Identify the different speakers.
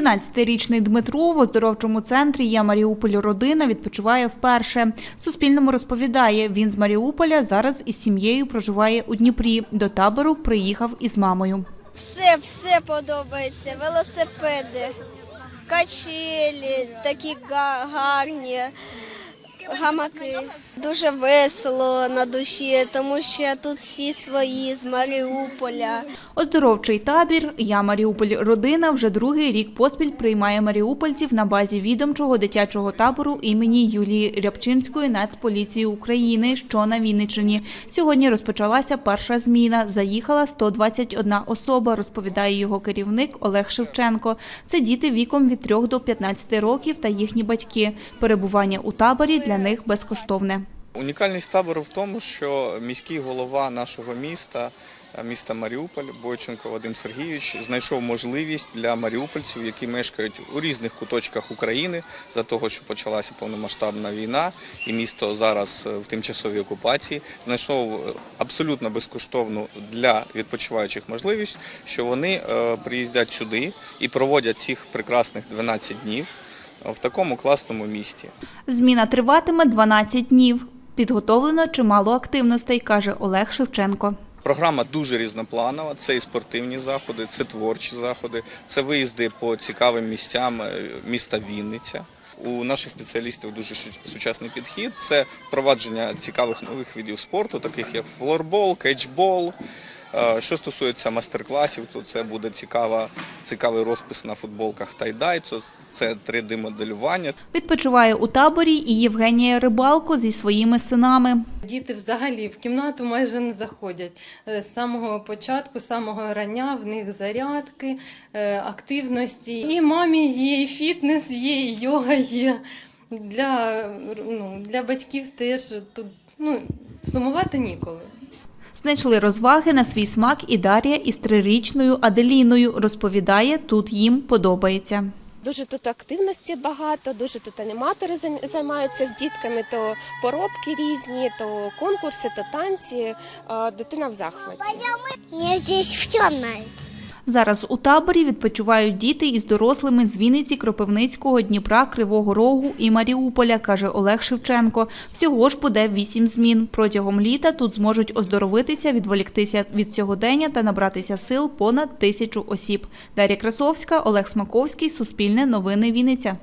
Speaker 1: 11-річний Дмитро в оздоровчому центрі «Я Маріуполь родина» відпочиває вперше. Суспільному розповідає, він з Маріуполя зараз із сім'єю проживає у Дніпрі. До табору приїхав із мамою.
Speaker 2: Все, все подобається. Велосипеди, качелі, такі га- гарні, гамаки. Дуже весело на душі, тому що тут всі свої з Маріуполя.
Speaker 1: Оздоровчий табір «Я Маріуполь родина» вже другий рік поспіль приймає маріупольців на базі відомчого дитячого табору імені Юлії Рябчинської Нацполіції України, що на Вінниччині. Сьогодні розпочалася перша зміна. Заїхала 121 особа, розповідає його керівник Олег Шевченко. Це діти віком від 3 до 15 років та їхні батьки. Перебування у таборі для них безкоштовне.
Speaker 3: Унікальність табору в тому, що міський голова нашого міста, е, міста Маріуполь, Бойченко Вадим Сергійович, знайшов можливість для маріупольців, які мешкають у різних куточках України, за того, що почалася повномасштабна війна, і місто зараз е, в тимчасовій окупації, знайшов е, абсолютно безкоштовну для відпочиваючих можливість, що вони приїздять сюди і проводять цих прекрасних 12 днів в такому класному місті.
Speaker 1: Зміна триватиме 12 днів. Підготовлено чимало активностей, каже Олег Шевченко.
Speaker 3: Програма дуже різнопланова. Це і спортивні заходи, це творчі заходи, це виїзди по цікавим місцям е, міста Вінниця. У наших спеціалістів дуже сучасний підхід. Це впровадження цікавих нових видів спорту, таких як флорбол, кетчбол. Е, Що стосується мастер-класів, то це буде цікава, цікавий розпис на футболках тайдай, це, це 3D-моделювання.
Speaker 1: Відпочиває у таборі і Євгенія Рибалко зі своїми синами.
Speaker 4: Діти взагалі в кімнату майже не заходять. Е, З самого початку, з самого рання в них зарядки, е, активності. І мамі є, і фітнес є, і йога є. Для, ну, для батьків теж тут ну, сумувати ніколи.
Speaker 1: Знайшли розваги на свій смак і Дар'я із трирічною Аделіною. Розповідає, тут їм подобається.
Speaker 5: Дуже тут активності багато, дуже тут аніматори займ- займаються з дітками, то поробки різні, то конкурси, то танці. Дитина в захваті.
Speaker 2: Мені здесь все нравится.
Speaker 1: Зараз у таборі відпочивають діти із дорослими з Вінниці, Кропивницького, Дніпра, Кривого Рогу і Маріуполя, каже Олег Шевченко. Всього ж буде вісім змін. Протягом літа тут зможуть оздоровитися, відволіктися від сьогодення та набратися сил понад тисячу осіб. Дар'я Красовська, Олег Смаковський, Суспільне новини Вінниця.